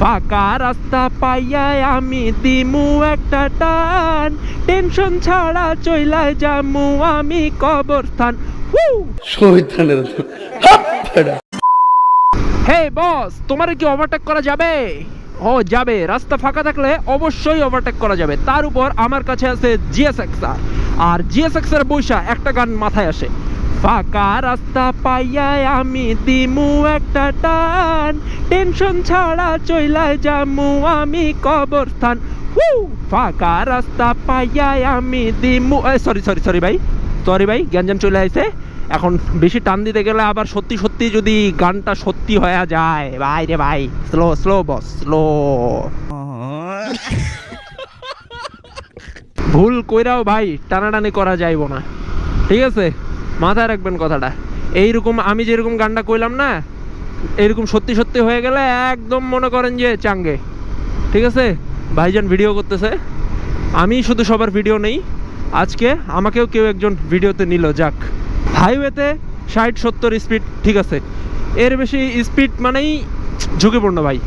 ফাঁকা রাস্তা পাইয়াই আমি দিমু একটা টান। টেনশন ছাড়া চইলায় যামু আমি কবরস্থান। হে! বস তোমার কি ওভারটেক করা যাবে? ও যাবে। রাস্তা ফাঁকা থাকলে অবশ্যই ওভারটেক করা যাবে। তার উপর আমার কাছে আছে জিএসএক্সআর আর জিএসএক্সআর বৈশা একটা গান মাথায় আসে। ফাঁকা রাস্তা পাইয়াই আমি দিমু একটা টান। টেনশন ছাড়া চইলায় যামু আমি কবরস্থান। হু ফাঁকা রাস্তা পাইয়াই আমি দিমু। সরি সরি সরি ভাই সরি ভাই গ্যাঞ্জাম চলে আইছে। এখন বেশি টান দিতে গেলে আবার সত্যি সত্যি যদি গানটা সত্যি হয়ে যায়। ভাই রে ভাই স্লো স্লো বস স্লো ভুল কইরাও ভাই, টানাটানি করা যাইব না। ঠিক আছে? মাথায় রাখবেন কথাটা। এইরকম আমি যেরকম গানটা কইলাম না এরকম সত্যি সত্যি হয়ে গেলে একদম মনে করেন যে চাঙ্গে। ঠিক আছে? ভাইজান ভিডিও করতেছে। আমি শুধু সবার ভিডিও নেই। আজকে আমাকেও কেউ একজন ভিডিওতে নিল, যাক। হাইওয়েতে ষাট সত্তর স্পিড ঠিক আছে। এর বেশি স্পিড মানেই ঝুঁকিপূর্ণ ভাই।